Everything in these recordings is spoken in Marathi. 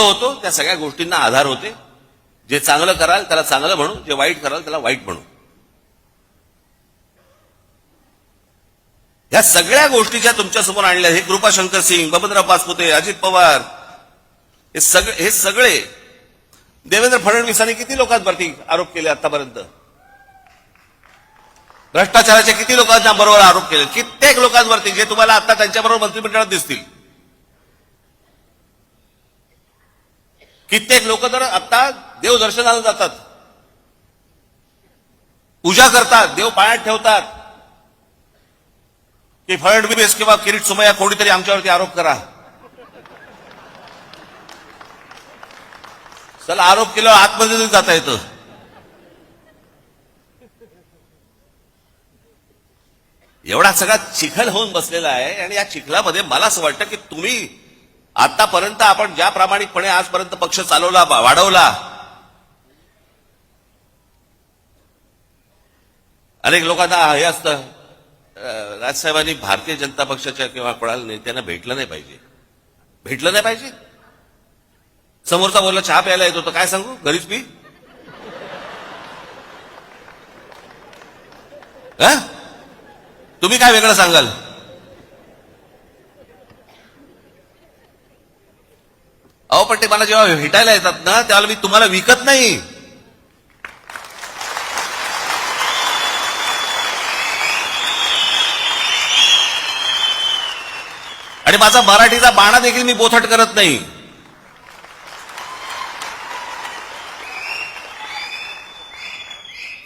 होतो त्या सगळ्या गोष्टींना आधार होते. जे चांगलं कराल त्याला चांगलं म्हणू. जे वाईट कराल त्याला वाईट म्हणू. ह्या सगळ्या गोष्टी ज्या आणल्या. हे कृपाशंकर सिंग बबनराव पाचपुते अजित पवार हे सगळे हे सगळे. देवेंद्र फडणवीसांनी किती लोकांवरती आरोप केले आतापर्यंत? भ्रष्टाचाराचे किती लोकांच्या बरोबर आरोप केले? कित्येक लोकांवरती जे तुम्हाला आता त्यांच्याबरोबर मंत्रिमंडळात दिसतील. कित्येक लोक तर आता देवदर्शनाला जातात. पूजा करतात देव पायात ठेवतात. की फडणवीस किंवा किरीट सुमया कोणीतरी आमच्यावरती आरोप करा. चला आरोप केल्यावर आतमध्ये जाता येतं. एवढा सगळा चिखल होऊन बसलेला आहे आणि या चिखलामध्ये मला असं वाटतं की तुम्ही आतापर्यंत आपण ज्या प्रामाणिकपणे आजपर्यंत पक्ष चालवला वाढवला अनेक लोकांना हे असतं राजसाहेबांनी भारतीय जनता पक्षाच्या किंवा कोणाला नेत्यांना भेटलं नाही पाहिजे. भेटलं नाही पाहिजे? समोरचा बोलला चहा प्यायला येतो तर काय सांगू? घरीच पी हा? तुम्ही काय वेगळं सांगाल? अहो पण ते मला जेव्हा भेटायला येतात ना त्याला मी तुम्हाला विकत नाही. आणि माझा मराठीचा बाणा देखील मी बोथट करत नाही.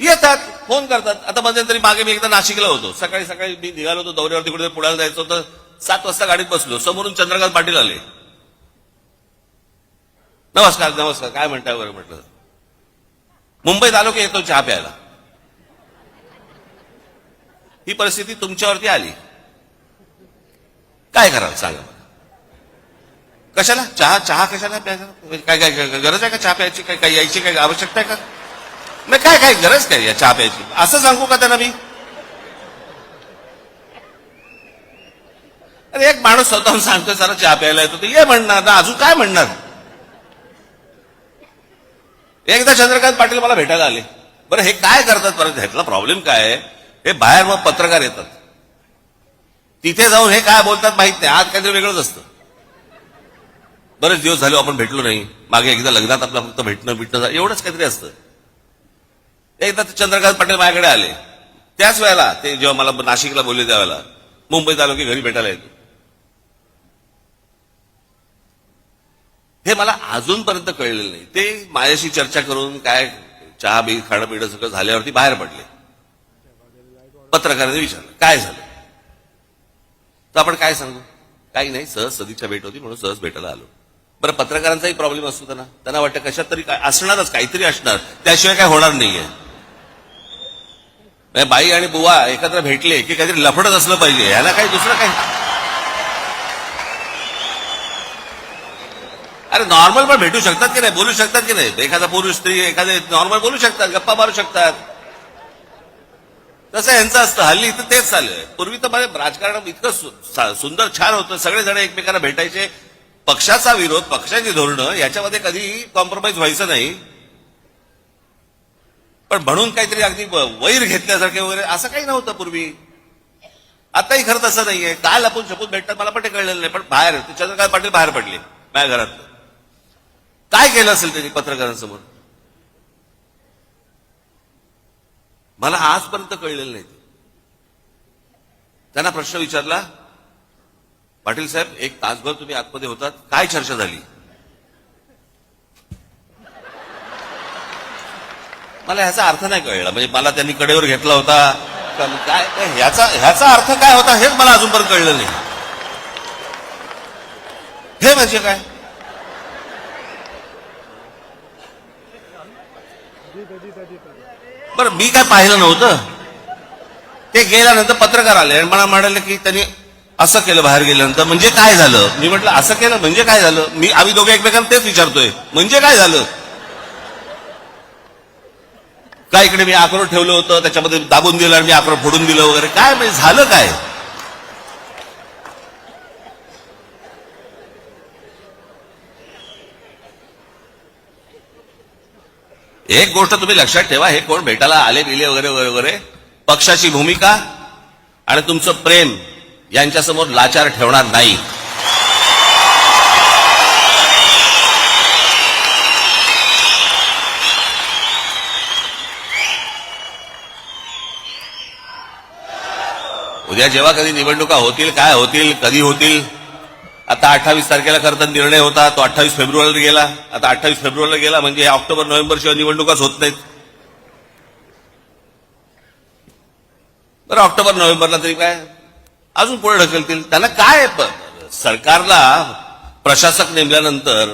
येतात फोन करतात. आता मध्यंतरी मागे मी एकदा नाशिकला होतो. सकाळी सकाळी मी निघालो होतो दौऱ्यावरती कुठे पुण्याला जायचं होतं. सात वाजता गाडीत बसलो. समोरून चंद्रकांत पाटील आले. नमस्कार नमस्कार. काय म्हणताय बरं म्हटलं? मुंबईत आलो की येतो चहा प्यायला. ही परिस्थिती तुमच्यावरती आली. काय कराल सांगा कशाला? चहा चहा कशाला प्यायचा? काय काय गरज आहे का चहा प्यायची? काय काय यायची काय आवश्यकता आहे का? नाही काय काय गरज काय या चहा प्यायची? असं सांगू का त्यांना मी? अरे एक माणूस स्वतःहून सांगतो जरा चहा प्यायला येतो. तर ये म्हणणार ना अजून काय म्हणणार? एकदा चंद्रकांत पाटील मला भेटायला आले. बरं हे काय करतात परत? ह्यातला प्रॉब्लेम काय आहे? हे बाहेर मग पत्रकार येतात. तिथे जाऊन हे काय बोलतात माहीत नाही. आज काहीतरी वेगळंच असतं. बरेच दिवस झाले आपण भेटलो नाही. मागे एकदा लग्नात आपलं फक्त भेटणं भेटणं एवढंच काहीतरी असतं. एकदा चंद्रकांत पाटील माझ्याकडे आले. त्याच वेळेला ते जेव्हा मला नाशिकला बोलले त्यावेळेला मुंबईत आलो की घरी भेटायला येतो. हे मला अजूनपर्यंत कळलेलं नाही. ते माझ्याशी चर्चा करून काय चहा बी खाणं पिणं सगळं झाल्यावरती बाहेर पडले. पत्रकाराने विचारलं काय झालं? तर आपण काय सांगू? काही नाही सहज सदीच्या भेट होती म्हणून सहज भेटायला आलो. बरं पत्रकारांचाही प्रॉब्लेम असतो त्यांना. त्यांना वाटतं कशात तरी असणारच काहीतरी असणार. त्याशिवाय काय होणार नाहीये. म्हणजे बाई आणि बुवा एकत्र भेटले की काहीतरी लफडत असलं पाहिजे. ह्याला काही दुसरं काही अरे नॉर्मल पण भेटू शकतात की नाही? बोलू शकतात की नाही? एखादा पुरुष स्त्री एखादे नॉर्मल बोलू शकतात गप्पा मारू शकतात. तसं यांचं असतं. हल्ली इथं तेच चाललंय पूर्वी तर माझ्या राजकारण इतकं सु- सुंदर छान होतं. सगळेजण एकमेकांना भेटायचे. पक्षाचा विरोध पक्षाची धोरणं याच्यामध्ये कधी कॉम्प्रोमाइज व्हायचं नाही. पण म्हणून काहीतरी अगदी वैर घेतल्यासारखे वगैरे असं काही नव्हतं पूर्वी. आताही खरं तसं नाहीये. काल आपण शपथ भेटतात मला पण ते कळलेलं नाही. पण बाहेर चंद्रकांत पाटील बाहेर पडले माझ्या घरात काय केलं असेल त्यांनी पत्रकारांसमोर? मला आजपर्यंत कळलेलं नाही त्यांना प्रश्न विचारला पाटील साहेब एक तासभर तुम्ही आतमध्ये होतात काय चर्चा झाली? मला ह्याचा अर्थ नाही कळला. म्हणजे मला त्यांनी कडेवर घेतला होता. काय? काय ह्याचा ह्याचा अर्थ काय होता हेच मला अजूनपर्यंत कळलं नाही. हे म्हणजे काय? बरं मी काय पाहिलं नव्हतं? ते गेल्यानंतर पत्रकार आले आणि मला म्हणाले की त्यांनी असं केलं बाहेर गेल्यानंतर. म्हणजे काय झालं? मी म्हटलं असं केलं म्हणजे काय झालं? मी आम्ही दोघे एकमेकांना तेच विचारतोय. म्हणजे काय झालं? काय इकडे मी आक्रोड ठेवलं होतं त्याच्यामध्ये दाबून दिलं आणि मी आक्रोड फोडून दिलं वगैरे. काय म्हणजे झालं काय? एक गोष्ट तुम्ही लक्षात ठेवा हे कोण भेटायला आले बिले वगैरे वगैरे वगैरे? पक्षाची भूमिका आणि तुमचं प्रेम यांच्यासमोर लाचार ठेवणार नाही. उद्या जेव्हा कधी निवडणुका होतील काय होतील कधी होतील? आता अठ्ठावीस तारखेला करता निर्णय होता तो अठ्ठावीस फेब्रुवारीला गेला. आता अठ्ठावीस फेब्रुवारीला गेला म्हणजे ऑक्टोबर नोव्हेंबर शिवाय निवडणुकाच होत नाहीत. बरं ऑक्टोबर नोव्हेंबरला तरी काय? अजून पुढे ढकलतील. त्यांना काय सरकारला प्रशासक नेमल्यानंतर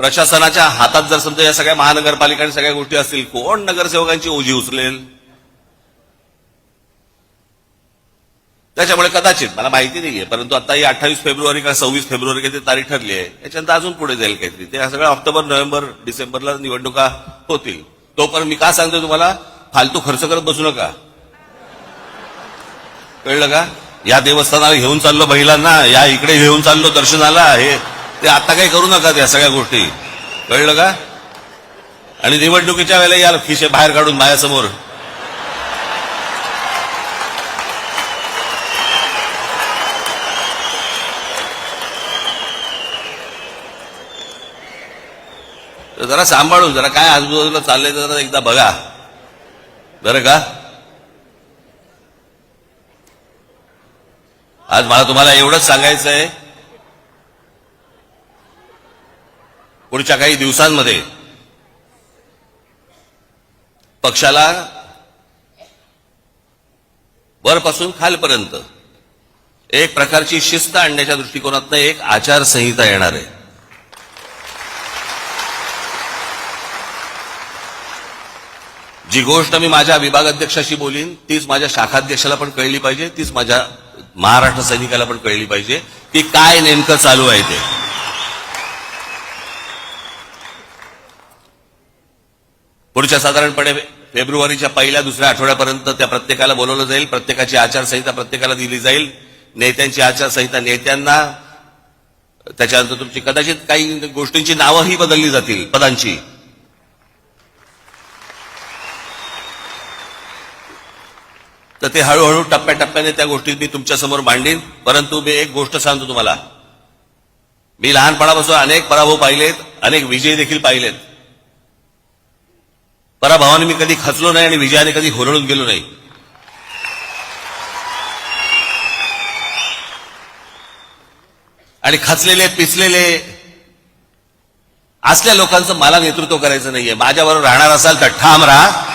प्रशासनाच्या हातात जर समजा या सगळ्या महानगरपालिका आणि सगळ्या गोष्टी असतील कोण नगरसेवकांची ओझी उचलेल? त्याच्यामुळे कदाचित मला माहिती नाहीये परंतु आता ही अठ्ठावीस फेब्रुवारी का सव्वीस फेब्रुवारी काहीतरी तारीख ठरली आहे याच्यानंतर अजून पुढे जाईल काहीतरी. ते सगळं ऑक्टोबर नोव्हेंबर डिसेंबरला निवडणुका होतील. तोपर्यंत मी का सांगतो तुम्हाला? फालतू खर्च करत बसू नका. कळलं का? या देवस्थानाला घेऊन चाललो महिलांना या इकडे घेऊन चाललो दर्शनाला हे ते आता काही करू नका त्या सगळ्या गोष्टी. कळलं का? आणि निवडणुकीच्या वेळेला या खिशे बाहेर काढून माझ्यासमोर. तर जरा सांभाळून जरा काय आजूबाजूला चाललंय जरा एकदा बघा. बरं का? आज मला तुम्हाला एवढंच सांगायचं आहे पुढच्या काही दिवसांमध्ये पक्षाला वरपासून खालपर्यंत एक प्रकारची शिस्त आणण्याच्या दृष्टिकोनातनं एक आचारसंहिता येणार आहे. जी गोष्ट मी माझ्या विभागाध्यक्षाशी बोलीन तीच माझ्या शाखाध्यक्षाला पण कळली पाहिजे तीच माझ्या महाराष्ट्र सैनिकाला पण कळली पाहिजे की काय नेमकं चालू आहे ते. पुढच्या साधारणपणे फेब्रुवारीच्या पहिल्या दुसऱ्या आठवड्यापर्यंत त्या प्रत्येकाला बोलवलं जाईल प्रत्येकाची आचारसंहिता प्रत्येकाला दिली जाईल नेत्यांची आचारसंहिता नेत्यांना त्याच्यानंतर तुमची कदाचित काही गोष्टींची नावंही बदलली जातील पदांची. तर ते हळूहळू टप्प्याटप्प्याने त्या गोष्टी मी तुमच्यासमोर मांडीन. परंतु मी एक गोष्ट सांगतो तुम्हाला. मी लहानपणापासून अनेक पराभव पाहिलेत अनेक विजय देखील पाहिलेत. पराभवाने मी कधी खचलो नाही आणि विजयाने कधी होरळून गेलो नाही. आणि खचलेले पिचलेले असल्या लोकांचं मला नेतृत्व करायचं नाहीये. माझ्याबरोबर राहणार असाल तर ठाम राहा.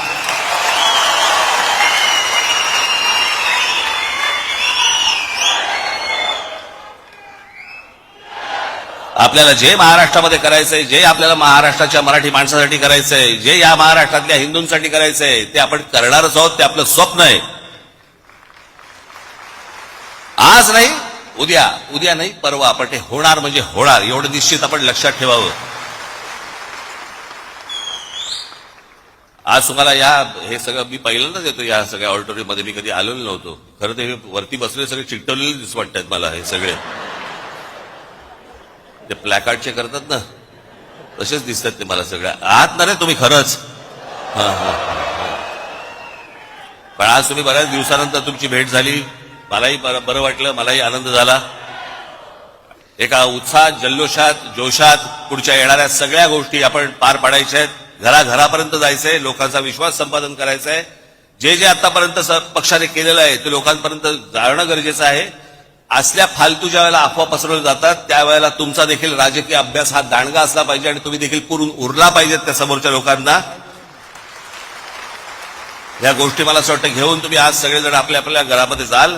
आपल्याला जे महाराष्ट्रामध्ये करायचंय जे आपल्याला महाराष्ट्राच्या मराठी माणसासाठी करायचंय जे या महाराष्ट्रातल्या हिंदूंसाठी करायचंय ते आपण करणारच आहोत ते आपलं स्वप्न आहे. आज नाही उद्या उद्या नाही परवा आपण ते होणार म्हणजे होणार एवढं निश्चित आपण लक्षात ठेवावं. आज तुम्हाला या हे सगळं मी पहिल्यांदाच येतो या सगळ्या ऑडिटोरियममध्ये मी कधी आलेलो नव्हतो. खरं ते वरती बसले सगळे चिकटवलेले दिस वाटतात मला हे सगळे. ते प्लॅकार्डचे करतात ना. तसेच दिसतात ते मला सगळ्या. आहात ना रे तुम्ही खरंच. पण आज तुम्ही बऱ्याच दिवसानंतर तुमची भेट झाली. मलाही बरं वाटलं मलाही आनंद झाला. एका उत्साहात जल्लोषात जोशात पुढच्या येणाऱ्या सगळ्या गोष्टी आपण पार पाडायच्या आहेत. घराघरापर्यंत जायचंय लोकांचा विश्वास संपादन करायचा आहे जे जे आतापर्यंत स- पक्षाने केलेलं आहे ते लोकांपर्यंत जाणं गरजेचं आहे. असल्या फालतू ज्या वेळेला अफवा पसरवल्या जातात त्यावेळेला तुमचा देखील राजकीय अभ्यास हा दांडगा असला पाहिजे आणि तुम्ही देखील पुरून उरला पाहिजेत त्या समोरच्या लोकांना. या गोष्टी मला असं वाटतं घेऊन तुम्ही आज सगळेजण आपल्या आपल्या घरामध्ये जाल.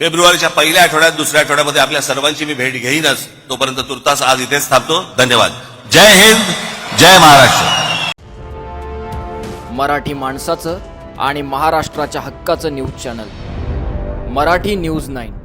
फेब्रुवारीच्या पहिल्या आठवड्यात दुसऱ्या आठवड्यामध्ये आपल्या सर्वांची मी भेट घेईनच. तोपर्यंत तुर्तास आज इथेच थांबतो. धन्यवाद. जय हिंद जय महाराष्ट्र. मराठी माणसाचं आणि महाराष्ट्राच्या हक्काचं news channel. Marathi news nine.